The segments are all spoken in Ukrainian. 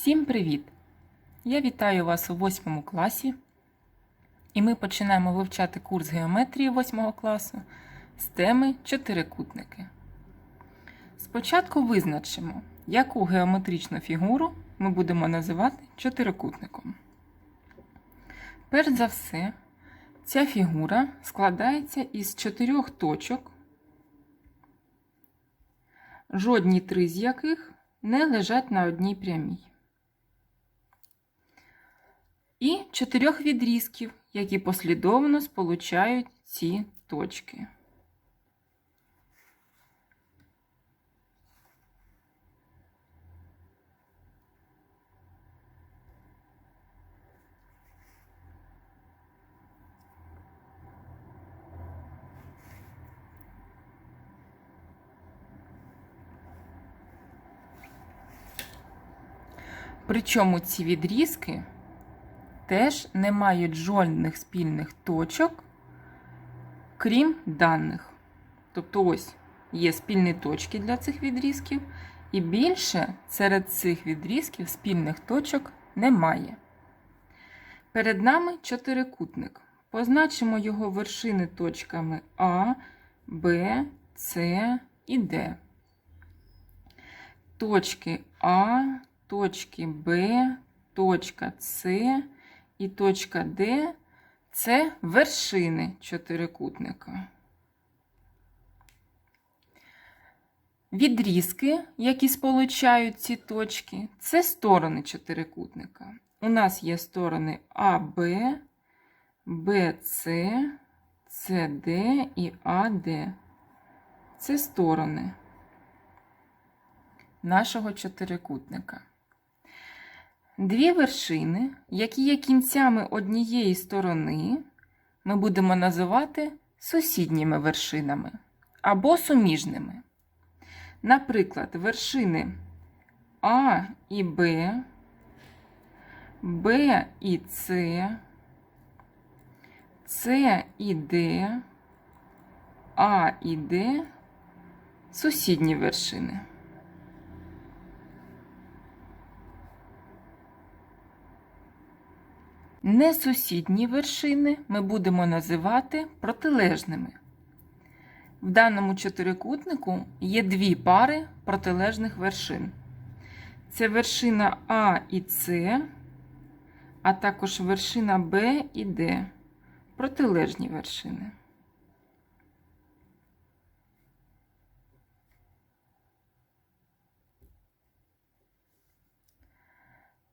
Всім привіт! Я вітаю вас у 8 класі, і ми починаємо вивчати курс геометрії 8 класу з теми чотирикутники. Спочатку визначимо, яку геометричну фігуру ми будемо називати чотирикутником. Перш за все, ця фігура складається із чотирьох точок, жодні три з яких не лежать на одній прямій. І чотирьох відрізків, які послідовно сполучають ці точки. Причому ці відрізки теж не мають жодних спільних точок, крім даних. Тобто, ось є спільні точки для цих відрізків, і більше серед цих відрізків спільних точок немає. Перед нами чотирикутник. Позначимо його вершини точками А, Б, С і Д. Точки А, точки Б, точка С і точка Д це вершини чотирикутника. Відрізки, які сполучають ці точки, це сторони чотирикутника. У нас є сторони АБ, БЦ, СД і АД. Це сторони нашого чотирикутника. Дві вершини, які є кінцями однієї сторони, ми будемо називати сусідніми вершинами або суміжними. Наприклад, вершини А і Б, Б і С, С і Д, А і Д сусідні вершини. Несусідні вершини ми будемо називати протилежними. В даному чотирикутнику є дві пари протилежних вершин. Це вершина А і С, а також вершина Б і Д. Протилежні вершини.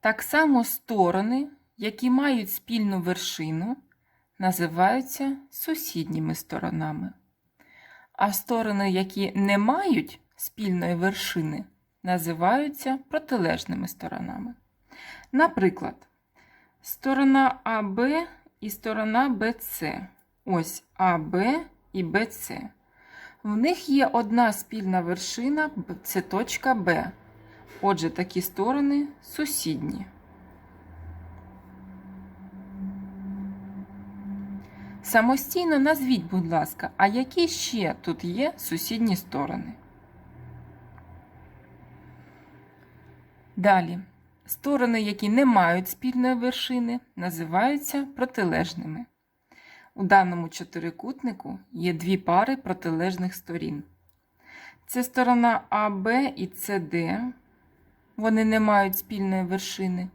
Так само сторони які мають спільну вершину, називаються сусідніми сторонами. А сторони, які не мають спільної вершини, називаються протилежними сторонами. Наприклад, сторона АБ і сторона БЦ. Ось АБ і БЦ. В них є одна спільна вершина це точка Б. Отже, такі сторони сусідні. Самостійно назвіть, будь ласка, а які ще тут є сусідні сторони? Далі. Сторони, які не мають спільної вершини, називаються протилежними. У даному чотирикутнику є дві пари протилежних сторін. Це сторона АБ і СД. Вони не мають спільної вершини.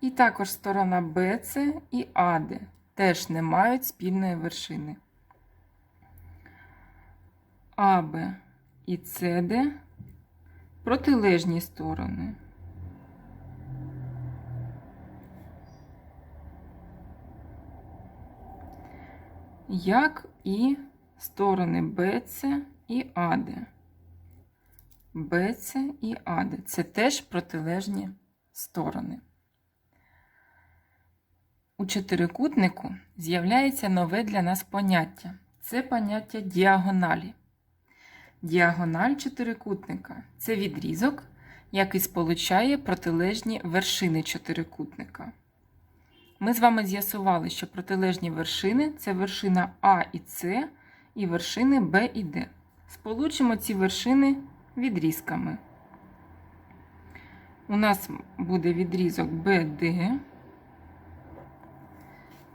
І також сторона БЦ і АД теж не мають спільної вершини. АБ і СД протилежні сторони. Як і сторони БЦ і АД. БЦ і АД. Це теж протилежні сторони. У чотирикутнику з'являється нове для нас поняття це поняття діагоналі. Діагональ чотирикутника це відрізок, який сполучає протилежні вершини чотирикутника. Ми з вами з'ясували, що протилежні вершини це вершина А і С і вершини Б і Д. Сполучимо ці вершини відрізками. у нас буде відрізок BD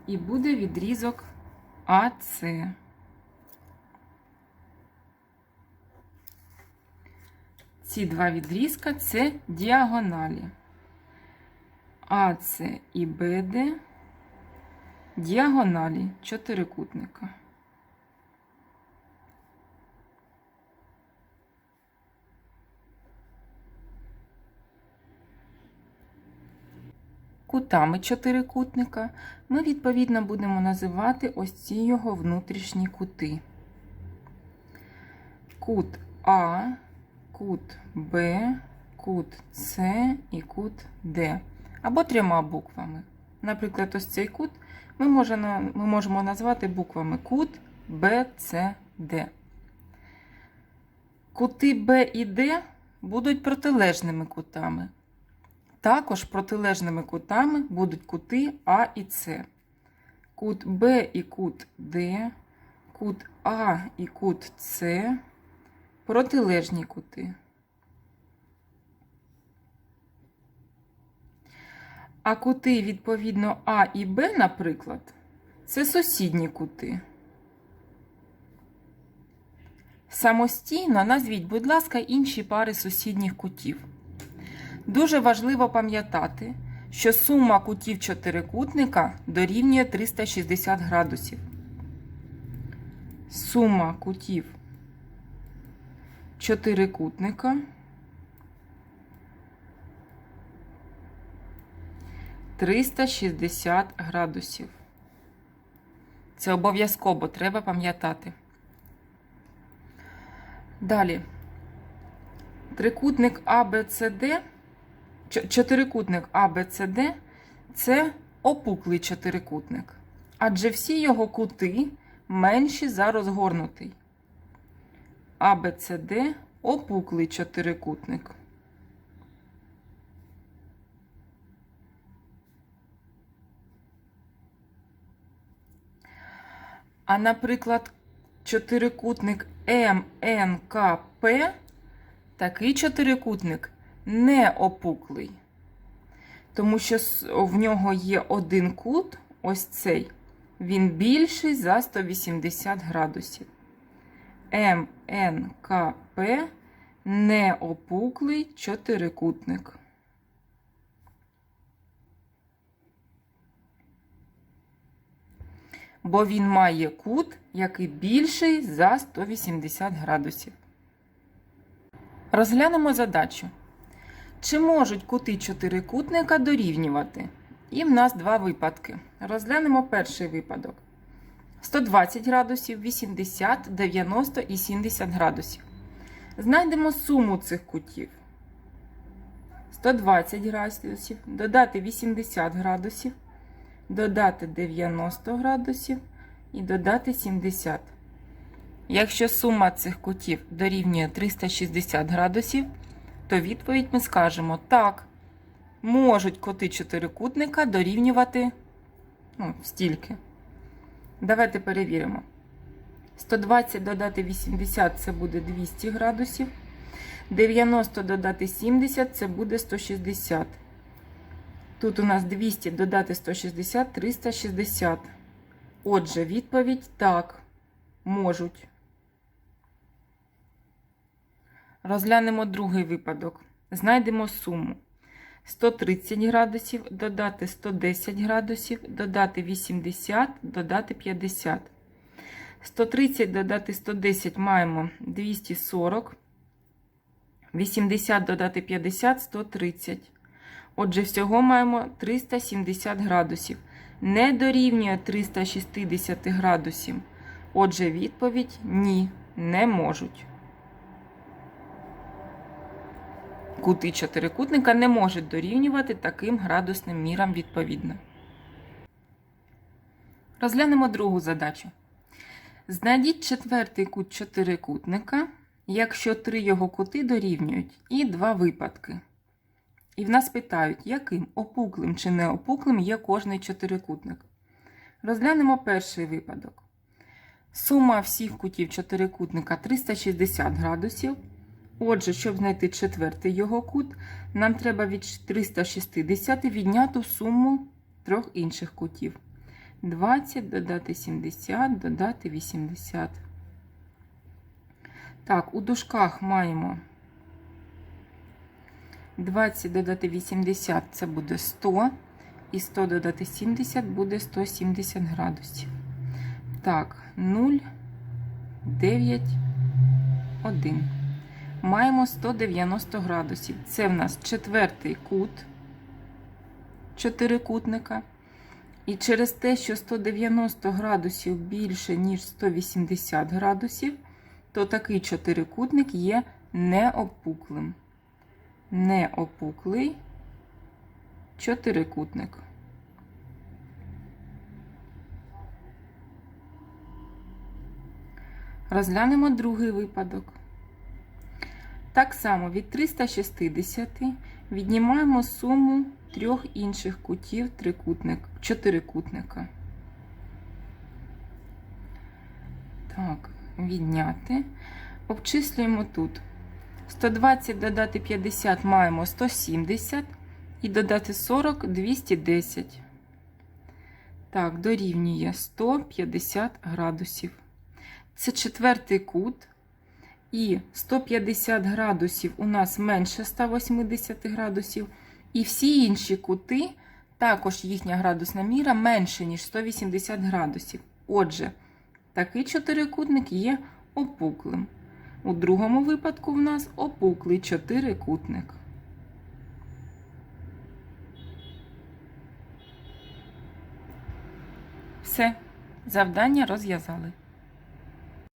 і буде відрізок АС. Ці два відрізка це діагоналі. АС і БД діагоналі чотирикутника. Кутами чотирикутника ми відповідно будемо називати ось ці його внутрішні кути. Кут А, кут Б, кут С і кут Д. Або трьома буквами. Наприклад, ось цей кут ми можемо, ми можемо назвати буквами кут Б, С, Д. Кути Б і Д будуть протилежними кутами. Також протилежними кутами будуть кути А і С. Кут Б і кут Д, кут А і кут С протилежні кути. А кути, відповідно, А і Б, наприклад, це сусідні кути. Самостійно назвіть, будь ласка, інші пари сусідніх кутів. Дуже важливо пам'ятати, що сума кутів чотирикутника дорівнює 360 градусів. Сума кутів чотирикутника триста шістдесят градусів. Це обов'язково треба пам'ятати. Далі. Трикутник ABCD, чотирикутник ABCD це опуклий чотирикутник, адже всі його кути менші за розгорнутий. ABCD опуклий чотирикутник. А, наприклад, чотирикутник МНКП, такий чотирикутник не опуклий, тому що в нього є один кут, ось цей, він більший за 180 градусів. МНКП неопуклий чотирикутник. Бо він має кут, який більший за 180 градусів. Розглянемо задачу. Чи можуть кути чотирикутника дорівнювати? І в нас два випадки. Розглянемо перший випадок. 120 градусів, 80, 90 і 70 градусів. Знайдемо суму цих кутів. 120 градусів, додати 80 градусів, додати 90 градусів і додати 70. Якщо сума цих кутів дорівнює 360 градусів, то відповідь ми скажемо так, можуть коти чотирикутника дорівнювати ну, стільки. Давайте перевіримо. 120 додати 80 це буде 200 градусів. 90 додати 70 це буде 160. Тут у нас 200 додати 160 360. Отже, відповідь так, можуть. Розглянемо другий випадок. Знайдемо суму. 130 градусів, додати 110 градусів, додати 80, додати 50. 130 додати 110 маємо 240. 80 додати 50 130. Отже, всього маємо 370 градусів. Не дорівнює 360 градусів. Отже, відповідь ні, не можуть. Кути чотирикутника не можуть дорівнювати таким градусним мірам відповідно. Розглянемо другу задачу. Знайдіть четвертий кут чотирикутника, якщо три його кути дорівнюють, і два випадки. І в нас питають, яким опуклим чи неопуклим є кожний чотирикутник. Розглянемо перший випадок. Сума всіх кутів чотирикутника 360 градусів. Отже, щоб знайти четвертий його кут, нам треба від 360 відняти суму трьох інших кутів. 20 додати 70, додати 80. Так, у дужках маємо 20 додати 80 це буде 100. І 100 додати 70 буде 170 градусів. Так, 0, 9, 1. Маємо 190 градусів. Це в нас четвертий кут чотирикутника. І через те, що 190 градусів більше, ніж 180 градусів, то такий чотирикутник є неопуклим. Неопуклий чотирикутник. Розглянемо другий випадок. Так само від 360 віднімаємо суму трьох інших кутів трикутник, чотирикутника. Так, відняти. Обчислюємо тут. 120 додати 50 маємо 170 і додати 40 210. Так, дорівнює 150 градусів. Це четвертий кут. І 150 градусів у нас менше 180 градусів. І всі інші кути, також їхня градусна міра менше, ніж 180 градусів. Отже, такий чотирикутник є опуклим. У другому випадку в нас опуклий чотирикутник. Все, завдання розв'язали.